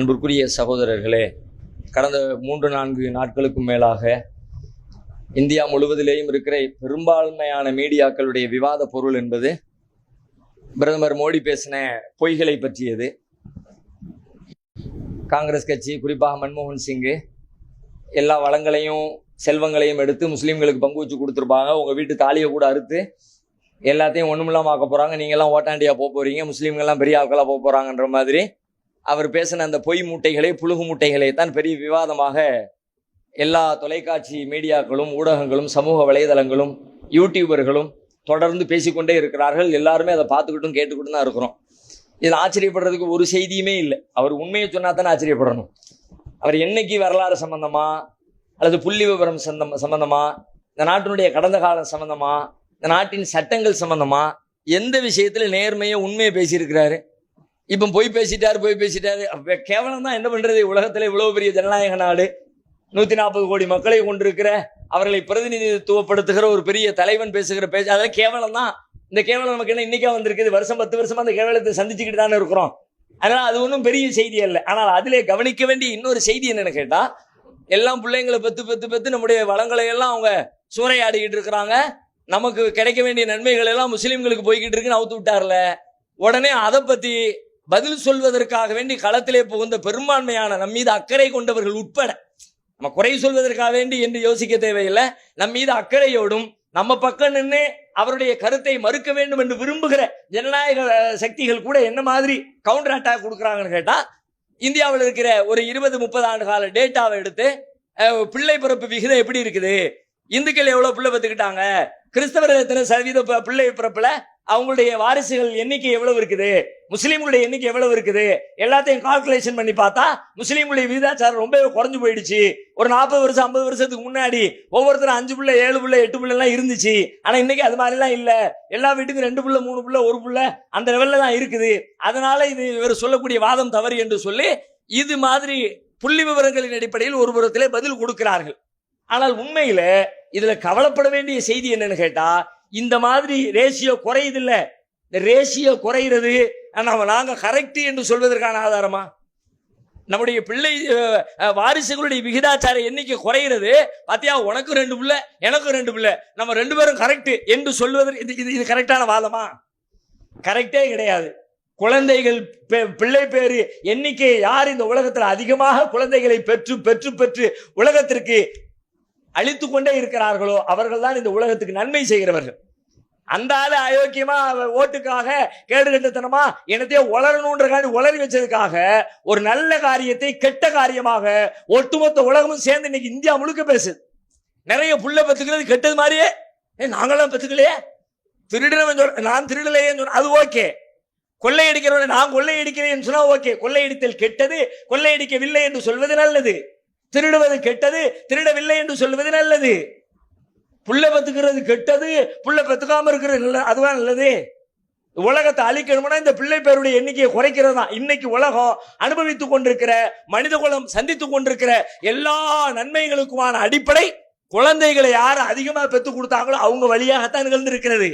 அன்பிற்குரிய சகோதரர்களே கடந்த மூன்று நான்கு நாட்களுக்கும் மேலாக இந்தியா முழுவதிலேயும் இருக்கிற பெரும்பான்மையான மீடியாக்களுடைய விவாத பொருள் என்பது பிரதமர் மோடி பேசின பொய்களை பற்றியது. காங்கிரஸ் கட்சி குறிப்பாக மன்மோகன் சிங்கு எல்லா வளங்களையும் செல்வங்களையும் எடுத்து முஸ்லீம்களுக்கு பங்கு வச்சு கொடுத்துருப்பாங்க. உங்கள் வீட்டு தாலியை கூட அறுத்து எல்லாத்தையும் ஒன்றுமில்லாம ஆக்க போகிறாங்க நீங்கள்லாம் ஓட்டாண்டியாக போக போகிறீங்க முஸ்லீம்கள்லாம் பெரிய ஆட்களாக போக போகிறாங்கன்ற மாதிரி அவர் பேசின அந்த பொய் மூட்டைகளே புழுகு மூட்டைகளை தான் பெரிய விவாதமாக எல்லா தொலைக்காட்சி மீடியாக்களும் ஊடகங்களும் சமூக வலைதளங்களும் யூடியூபர்களும் தொடர்ந்து பேசிக்கொண்டே இருக்கிறார்கள். எல்லாருமே அதை பார்த்துக்கிட்டும் கேட்டுக்கிட்டும் தான் இருக்கிறோம். இதில் ஆச்சரியப்படுறதுக்கு ஒரு செய்தியுமே இல்லை. அவர் உண்மையை சொன்னா தானே ஆச்சரியப்படணும். அவர் என்னைக்கு வரலாறு சம்பந்தமா அல்லது புள்ளி விவரம் சந்தம் சம்பந்தமா இந்த நாட்டினுடைய கடந்த காலம் சம்பந்தமா இந்த நாட்டின் சட்டங்கள் சம்பந்தமா எந்த விஷயத்தில் நேர்மையை உண்மையை பேசியிருக்கிறாரு? இப்போ பொய் பேசிட்டாரு போய் பேசிட்டாரு. கேவலம் தான் என்ன பண்றது? உலகத்துல இவ்வளவு பெரிய ஜனநாயக நாடு. நூத்தி நாற்பது கோடி மக்களை கொண்டிருக்கிற அவர்களை பிரதிநிதித்துவப்படுத்துகிற ஒரு பெரிய தலைவன் பேசுகிற பேச்சு அதெல்லாம் கேவலம் தான் இந்த கேவலம் நமக்கு என்ன இன்னைக்கா வந்திருக்குது? வருஷம் பத்து வருஷமா அந்த கேவலத்தை சந்திச்சுக்கிட்டு தானே இருக்கிறோம். அதனால அது ஒன்றும் பெரிய செய்தி அல்ல. ஆனால் அதிலே கவனிக்க வேண்டிய இன்னொரு செய்தி என்னன்னு கேட்டா எல்லாம் பிள்ளைங்களை பத்து பத்து பத்து நம்முடைய வளங்களை எல்லாம் அவங்க சூறையாடிக்கிட்டு இருக்கிறாங்க. நமக்கு கிடைக்க வேண்டிய நன்மைகள் எல்லாம் முஸ்லீம்களுக்கு போய்கிட்டு இருக்குன்னு அவுத்து விட்டார்ல. உடனே அதை பத்தி பதில் சொல்வதற்காக வேண்டி களத்திலே புகுந்த பெரும்பான்மையான நம் மீது அக்கறை கொண்டவர்கள் உட்பட நம்ம குறை சொல்வதற்காக வேண்டி என்று யோசிக்க தேவையில்லை. நம் மீது அக்கறையோடும் நம்ம பக்கம் நின்று அவருடைய கருத்தை மறுக்க வேண்டும் என்று விரும்புகிற ஜனநாயக சக்திகள் கூட என்ன மாதிரி கவுண்டர் அட்டாக் கொடுக்குறாங்கன்னு கேட்டால் இந்தியாவில் இருக்கிற ஒரு இருபது முப்பது ஆண்டு கால டேட்டாவை எடுத்து பிள்ளை பிறப்பு விகிதம் எப்படி இருக்குது? இந்துக்கள் எவ்வளவு பிள்ளை பெற்றுக்கிட்டாங்க? கிறிஸ்தவர்கள் எத்தனை சதவீத ப- பிள்ளை பிறப்பில் அவங்களுடைய வாரிசுகள் எண்ணிக்கை எவ்வளவு இருக்குது? முஸ்லீம்களுடைய எண்ணிக்கை எவ்வளவு இருக்குது? எல்லாத்தையும் கால்குலேஷன் பண்ணி பார்த்தா முஸ்லீம்களுடைய விகிதாச்சாரம் ரொம்ப குறைஞ்சு போயிடுச்சு. ஒரு நாற்பது வருஷம் ஐம்பது வருஷத்துக்கு முன்னாடி ஒவ்வொருத்தரும் அஞ்சு பிள்ளை ஏழு பிள்ளை எட்டு பிள்ளை எல்லாம் இருந்துச்சு. ஆனா இன்னைக்கு அது மாதிரிலாம் இல்ல. எல்லா வீட்டுக்கும் ரெண்டு பிள்ளை மூணு பிள்ளை ஒரு பிள்ளை அந்த லெவல்ல தான் இருக்குது. அதனால இது இவர் சொல்லக்கூடிய வாதம் தவறு என்று சொல்லி இது மாதிரி புள்ளி விவரங்களின் அடிப்படையில் ஒரு புறத்திலே பதில் கொடுக்கிறார்கள். ஆனால் உண்மையில இதுல கவலைப்பட வேண்டிய செய்தி என்னன்னு கேட்டா இந்த மாதிரி ரேஷியோ குறையுது இந்த ரேஷியோ குறையிறது நம்ம நாங்கள் கரெக்டு என்று சொல்வதற்கான ஆதாரமா? நம்முடைய பிள்ளை வாரிசுகளுடைய விகிதாச்சார எண்ணிக்கை குறையிறது. பார்த்தியா உனக்கும் ரெண்டு பிள்ளை எனக்கும் ரெண்டு பிள்ளை. நம்ம ரெண்டு பேரும் கரெக்டு என்று சொல்வதற்கு இது இது இது கரெக்டான வாதமா? கரெக்டே கிடையாது. குழந்தைகள் பிள்ளை பேரு எண்ணிக்கை யார் இந்த உலகத்தில் அதிகமாக குழந்தைகளை பெற்று பெற்று பெற்று உலகத்திற்கு அழித்து கொண்டே இருக்கிறார்களோ அவர்கள் தான் இந்த உலகத்துக்கு நன்மை செய்கிறவர்கள். அந்த ஆளு அயோக்கியமா அவ- ஓட்டுக்காக கேடுகட்டத்தனமா என்னத்தையோ உளரணுன்றக்காண்டி உளறி வச்சதுக்காக ஒரு நல்ல காரியத்தை கெட்ட காரியமாக ஒட்டுமொத்த உலகமும் சேர்ந்து இன்னைக்கு இந்தியா முழுக்க பேசுது. நிறைய புள்ள பத்துக்கிறது கெட்டது மாதிரியே. ஏ நாங்களாம் பத்துக்கலையே திருடினவன் நான் திருடலையேன்னு சொன்ன அது ஓகே. கொள்ளையடிக்கிறவன் நான் கொள்ளையடிக்கிறேன் சொன்னா ஓகே. கொள்ளையடித்தல் கெட்டது கொள்ளையடிக்கவில்லை என்று சொல்வது நல்லது. திருடுவது கெட்டது திருடவில்லை என்று சொல்வது நல்லது. புள்ள பத்துக்கிறது கெட்டது புள்ள பத்துக்காம இருக்கிறது நல்ல அதுவா நல்லது. உலகத்தை அழிக்கணும்னா இந்த பிள்ளை பேருடைய எண்ணிக்கையை குறைக்கிறது தான். இன்னைக்கு உலகம் அனுபவித்துக் கொண்டிருக்கிற மனித குலம் சந்தித்துக் கொண்டிருக்கிற எல்லா நன்மைகளுக்குமான அடிப்படை குழந்தைகளை யார் அதிகமாக பெற்றுக் கொடுத்தாங்களோ அவங்க வழியாகத்தான் நிகழ்ந்திருக்கிறது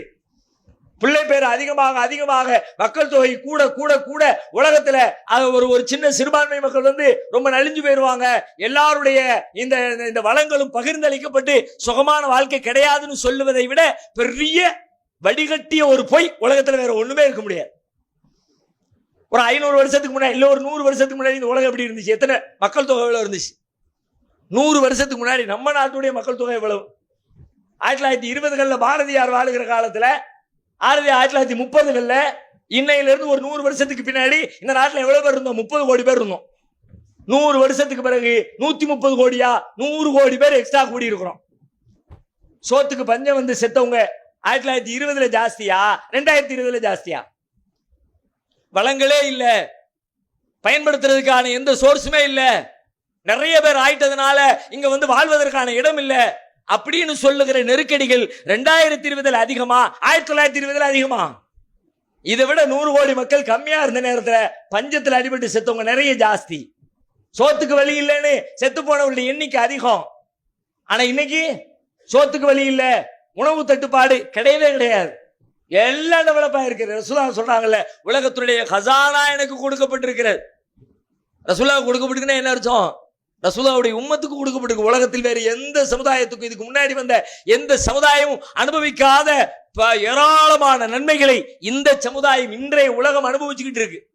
பிள்ளை பேர் அதிகமாக அதிகமாக மக்கள் தொகை கூட கூட கூட உலகத்துல அது ஒரு ஒரு சின்ன சிறுபான்மை மக்கள் வந்து ரொம்ப நலிஞ்சு போயிருவாங்க. எல்லாருடைய இந்த இந்த- இந்த வளங்களும் பகிர்ந்தளிக்கப்பட்டு சுகமான வாழ்க்கை கிடையாதுன்னு சொல்லுவதை விட பெரிய வடிகட்டிய ஒரு பொய் உலகத்துல வேற ஒண்ணுமே இருக்க முடியாது. ஒரு ஐநூறு வருஷத்துக்கு முன்னாடி இல்ல ஒரு நூறு வருஷத்துக்கு முன்னாடி இந்த உலகம் எப்படி இருந்துச்சு? எத்தனை மக்கள் தொகை எவ்வளவு இருந்துச்சு? நூறு வருஷத்துக்கு முன்னாடி நம்ம நாட்டுடைய மக்கள் தொகை எவ்வளவு? ஆயிரத்தி தொள்ளாயிரத்தி இருபதுகளில் பாரதியார் வாழுகிற காலத்துல ஆயிரத்தி ஆயிரத்தி தொள்ளாயிரத்தி முப்பதுகளில் இன்னையிலிருந்து ஒரு நூறு வருஷத்துக்கு பின்னாடி இந்த நாட்டில் எவ்வளோ பேர் இருந்தோம்? முப்பது கோடி பேர் இருந்தோம். நூறு வருஷத்துக்கு பிறகு நூற்றி முப்பது கோடியா? நூறு கோடி பேர் எக்ஸ்ட்ரா கூடி இருக்கிறோம் சோத்துக்கு பஞ்சம் வந்து செத்தவங்க ஆயிரத்தி தொள்ளாயிரத்தி இருபதுல ஜாஸ்தியா? ரெண்டாயிரத்தி இருபதுல ஜாஸ்தியா? வளங்களே இல்லை. பயன்படுத்துறதுக்கான எந்த சோர்ஸுமே இல்லை. நிறைய பேர் ஆயிட்டதுனால இங்க வந்து வாழ்வதற்கான இடம் இல்லை. அப்படின்னு சொல்லுகிற நெருக்கடிகள் ரெண்டாயிரத்தி இருபதுல அதிகமா? ஆயிரத்தி தொள்ளாயிரத்தி இருபதுல அதிகமா? இதை விட நூறு கோடி மக்கள் கம்மியா இருந்த நேரத்தில் பஞ்சத்தில் அடிபட்டு செத்தவங்க நிறைய ஜாஸ்தி. சோத்துக்கு வழி இல்லைன்னு செத்து போனவங்களுடைய எண்ணிக்கை அதிகம். ஆனா இன்னைக்கு சோத்துக்கு வழி இல்லை உணவு தட்டுப்பாடு கிடையவே கிடையாது. எல்லாம் டெவலப் ஆயிருக்கு. ரசூலா சொல்றாங்கல்ல உலகத்துடைய ஹசானா எனக்கு கொடுக்கப்பட்டிருக்கிறது. ரசூலாவுக்கு கொடுக்கப்பட்டிருக்குன்னா என்ன அர்த்தம்? ரசூலாவுடைய உம்மத்துக்கு கொடுக்கப்பட்டிருக்கு உலகத்தில் வேறு எந்த சமுதாயத்துக்கும் இதுக்கு முன்னாடி வந்த எந்த சமுதாயமும் அனுபவிக்காத ப- ஏராளமான நன்மைகளை இந்த சமுதாயம் இன்றைய உலகம் அனுபவிச்சுக்கிட்டு இருக்கு.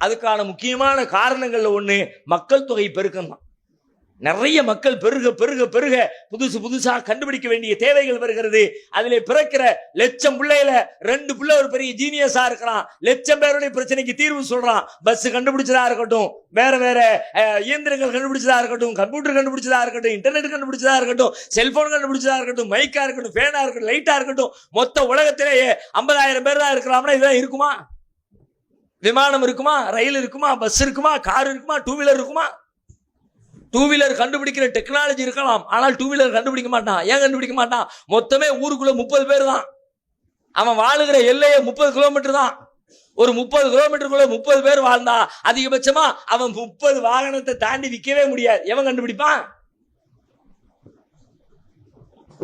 அதுக்கான முக்கியமான காரணங்கள்ல ஒன்று மக்கள் தொகை பெருக்கம் தான். நிறைய மக்கள் பெருக பெருக பெருக புதுசு புதுசாக கண்டுபிடிக்க வேண்டிய தேவைகள் வருகிறது. அதில் பிறக்கிற லட்சம் பிள்ளையில ரெண்டு பிள்ளை ஒரு பெரிய ஜீனியஸா இருக்கிறான். லட்சம் பேருடைய பிரச்சனைக்கு தீர்வு சொல்றான். பஸ் கண்டுபிடிச்சதா இருக்கட்டும் வேற வேற இயந்திரங்கள் கண்டுபிடிச்சதா இருக்கட்டும் கம்ப்யூட்டர் கண்டுபிடிச்சதா இருக்கட்டும் இன்டர்நெட் கண்டுபிடிச்சதா இருக்கட்டும் செல்போன் கண்டுபிடிச்சதா இருக்கட்டும் மைக்கா இருக்கட்டும் ஃபேனா இருக்கட்டும் லைட்டா இருக்கட்டும் மொத்த உலகத்திலேயே ஐம்பதாயிரம் பேர் தான் இருக்கிறாம்னா இதெல்லாம் இருக்குமா? விமானம் இருக்குமா? ரயில் இருக்குமா? பஸ் இருக்குமா? கார் இருக்குமா? டூ வீலர் இருக்குமா? டூ வீலர் கண்டுபிடிக்கிற டெக்னாலஜி இருக்கலாம். ஆனால் டூ வீலர் கண்டுபிடிக்க மாட்டான். ஏன் கண்டுபிடிக்க மாட்டான்? மொத்தமே ஊருக்குள்ள முப்பது பேர் தான். அவன் வாழுகிற எல்லையே முப்பது கிலோமீட்டர் தான். ஒரு முப்பது கிலோமீட்டருக்குள்ள முப்பது பேர் வாழ்ந்தா அதிகபட்சமா அவன் முப்பது வாகனத்தை தாண்டி விற்கவே முடியாது. எவன் கண்டுபிடிப்பான்?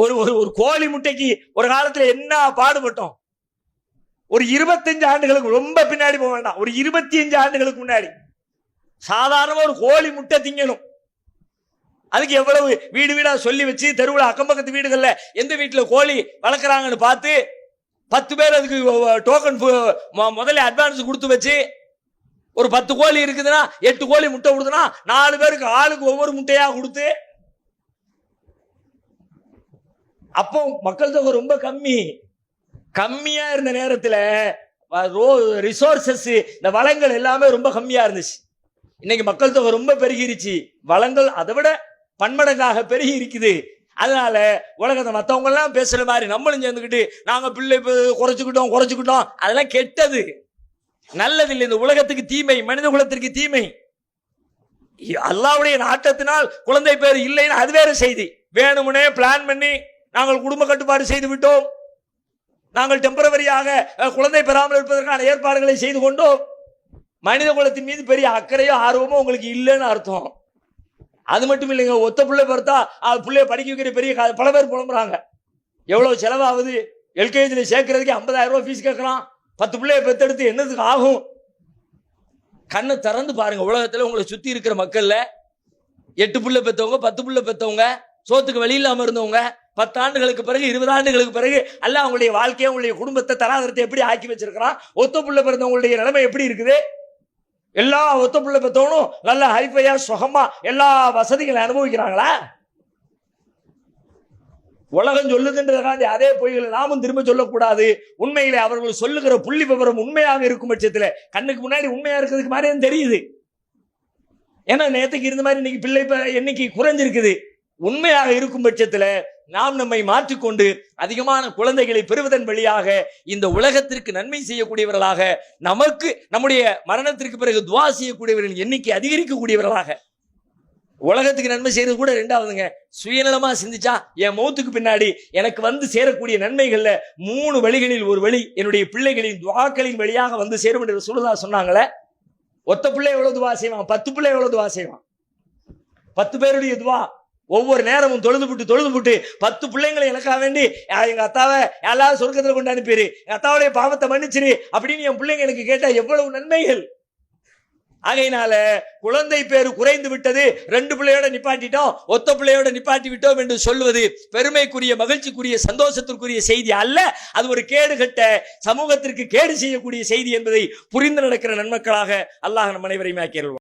ஒரு ஒரு ஒரு கோழி முட்டைக்கு ஒரு காலத்துல என்ன பாடுபட்டோம்? ஒரு இருபத்தஞ்சு ஆண்டுகளுக்கு ரொம்ப பின்னாடி போக வேண்டாம். ஒரு இருபத்தி அஞ்சு ஆண்டுகளுக்கு முன்னாடி. சாதாரண ஒரு கோழி முட்டை திங்கணும். அதுக்கு எவ்வளவு வீடு வீடா சொல்லி வச்சு தெருவில் அக்கம் பக்கத்து எந்த வீட்டில் கோழி வளர்க்குறாங்கன்னு பார்த்து பத்து பேர் அதுக்கு டோக்கன் முதல்ல அட்வான்ஸ் கொடுத்து வச்சு ஒரு பத்து கோழி இருக்குதுன்னா எட்டு கோழி முட்டை கொடுத்துனா நாலு பேருக்கு ஆளுக்கு ஒவ்வொரு முட்டையாக கொடுத்து அப்போ மக்கள் தொகை ரொம்ப கம்மி. கம்மியா இருந்த நேரத்தில் ரிசோர்சஸ் இந்த வளங்கள் எல்லாமே ரொம்ப கம்மியா இருந்துச்சு. இன்னைக்கு மக்கள் தொகை ரொம்ப பெருகிருச்சு. வளங்கள் அதை விட பன்மடங்காக பெருகி இருக்குது அதனால உலகத்தை மத்தவங்க எல்லாம் பேசுற மாதிரி நம்மளும் சேர்ந்துக்கிட்டு நாங்க பிள்ளை குறைச்சிக்கிட்டோம் குறைச்சுக்கிட்டோம் குறைச்சுக்கிட்டோம் அதெல்லாம் கெட்டது. நல்லதில்லை இந்த உலகத்துக்கு தீமை மனித குலத்திற்கு தீமை. அல்லாவுடைய நாட்டத்தினால் குழந்தை பேர் இல்லைன்னு அது வேற செய்தி. வேணுமுனே பிளான் பண்ணி நாங்கள் குடும்ப கட்டுப்பாடு செய்து விட்டோம். நாங்கள் டெம்பரவரியாக குழந்தை பெறாமல் இருப்பதற்கான ஏற்பாடுகளை செய்து கொண்டோம். மனித குலத்தின் மீது பெரிய அக்கறையோ ஆர்வமோ உங்களுக்கு இல்லைன்னு அர்த்தம். அது மட்டும் இல்லைங்க ஒத்த பிள்ளை பார்த்தா அது பிள்ளைய படிக்க வைக்கிற பெரிய பல பேர் புலம்புறாங்க. எவ்வளோ செலவாகுது? எல்கேஜியில் சேர்க்கறதுக்கு ஐம்பதாயிரம் ரூபா ஃபீஸ் கேட்குறான் பத்து பிள்ளைய பெற்றெடுத்து என்னதுக்கு ஆகும்? கண்ணை திறந்து பாருங்க உலகத்தில் உங்களை சுற்றி இருக்கிற மக்களில். எட்டு பிள்ளை பெற்றவங்க பத்து பிள்ளை பெற்றவங்க சோத்துக்கு வழி இருந்தவங்க பத்து ஆண்டுகளுக்கு பிறகு இருபது ஆண்டுகளுக்கு பிறகு அல்ல அவங்களுடைய வாழ்க்கையை அவங்களுடைய குடும்பத்தை தராதரத்தை எப்படி ஆக்கி வச்சிருக்கிறான்? ஒத்த பிள்ளை பிறந்தவங்களுடைய நிலைமை எப்படி இருக்குது? எல்லா ஒத்த பிள்ளை பெற்றவனும் நல்ல ஹைஃபையா சுகமா எல்லா வசதிகளை அனுபவிக்கிறாங்களா? உலகம் சொல்லுதுன்றதுக்காண்டி அதே பொய்களை நாமும் திரும்ப சொல்லக்கூடாது. உண்மையிலே அவர்கள் சொல்லுகிற புள்ளி விவரம் உண்மையாக இருக்கும் பட்சத்தில் கண்ணுக்கு முன்னாடி உண்மையா இருக்கிறதுக்கு மாதிரி தெரியுது. ஏன்னா நேத்துக்கு இருந்த மாதிரி இன்னைக்கு பிள்ளை எண்ணிக்கை குறைஞ்சிருக்குது. உண்மையாக இருக்கும் பட்சத்தில் நாம் நம்மை மாற்றிக்கொண்டு அதிகமான குழந்தைகளை பெறுவதன் வழியாக இந்த உலகத்திற்கு நன்மை செய்யக்கூடியவர்களாக நமக்கு நம்முடைய மரணத்திற்கு பிறகு துவா செய்யக்கூடியவர்களின் எண்ணிக்கை அதிகரிக்கக்கூடியவர்களாக. உலகத்துக்கு நன்மை செய்யறது கூட ரெண்டாவதுங்க. சுயநலமா சிந்திச்சா என் மௌத்துக்கு பின்னாடி எனக்கு வந்து சேரக்கூடிய நன்மைகள்ல மூணு வழிகளில் ஒரு வழி என்னுடைய பிள்ளைகளின் துவாக்களின் வழியாக வந்து சேரும் என்று சொல்லுதா சொன்னாங்களே? ஒத்த பிள்ளை எவ்வளவு துவா செய்வான்? பத்து பிள்ளை எவ்வளவு துவா செய்வான்? பத்து பேருடைய துவா ஒவ்வொரு நேரமும் தொழுது விட்டு தொழுது விட்டு பத்து பிள்ளைங்களை எனக்காக வேண்டி எங்க அத்தாவை எல்லாரும் சொர்க்கத்தில் கொண்டு அனுப்பிடு எங்க அத்தாவுடைய பாவத்தை மன்னிச்சிரு. அப்படின்னு என் பிள்ளைங்க எனக்கு கேட்டா எவ்வளவு நன்மைகள். ஆகையினால குழந்தை பேரு குறைந்து விட்டது. ரெண்டு பிள்ளையோட நிப்பாட்டிட்டோம். ஒத்த பிள்ளையோட நிப்பாட்டி விட்டோம் என்று சொல்வது பெருமைக்குரிய மகிழ்ச்சிக்குரிய சந்தோஷத்திற்குரிய செய்தி அல்ல. அது ஒரு கேடு கட்ட சமூகத்திற்கு கேடு செய்யக்கூடிய செய்தி என்பதை புரிந்து நடக்கிற நன்மக்களாக அல்லாஹ் நம் அனைவரையும் ஆக்கியருள்வான்